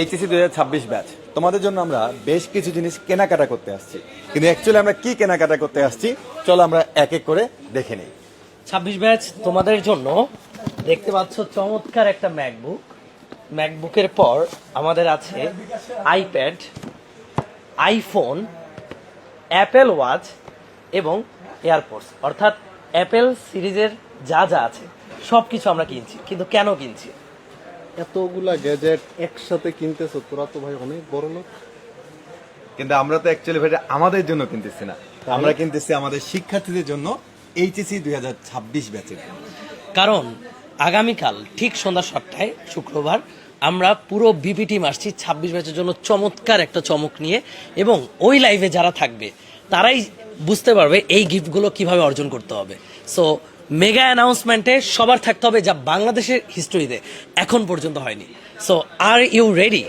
HSC হাজার ছাব্বিশ batch তোমাদের জন্য আমরা বেশ কিছু জিনিস কেনাকাটা করতে আসছি। কিন্তু অ্যাকচুয়ালি আমরা কি কেনাকাটা করতে আসছি, চলো আমরা এক এক করে দেখে নিই। ছাব্বিশ ব্যাচ তোমাদের জন্য দেখতে পাচ্ছ চমৎকার একটা ম্যাকবুক ম্যাকবুকের পর আমাদের আছে আইপ্যাড আইফোন অ্যাপেল ওয়াচ এবং এয়ারপোর্টস অর্থাৎ অ্যাপেল সিরিজের যা যা আছে সব কিছু আমরা কিনছি। কিন্তু কেন কিনছি? এতগুলা গ্যাজেট একসাথে কিনতেছো তোরা তো ভাই অনেক বড় লোক। কিন্তু আমরা তো অ্যাকচুয়ালি ভাই আমাদের জন্য কিনতেছি না। আমরা কিনতেছি আমাদের শিক্ষার্থীদের জন্য এইচএসি দুই হাজার ছাব্বিশ ব্যাচের কারণ আগামীকাল ঠিক সন্ধ্যা সাতটায় শুক্রবার আমরা পুরো বিপি টিম আসছি ছাব্বিশ ব্যাচের জন্য চমৎকার একটা চমক নিয়ে এবং ওই লাইভে যারা থাকবে তারাই বুঝতে পারবে এই গিফটগুলো কীভাবে অর্জন করতে হবে। সো মেগা অ্যানাউন্সমেন্টে সবার থাকতে হবে যা বাংলাদেশের হিস্টোরিতে এখন পর্যন্ত হয়নি। So are you ready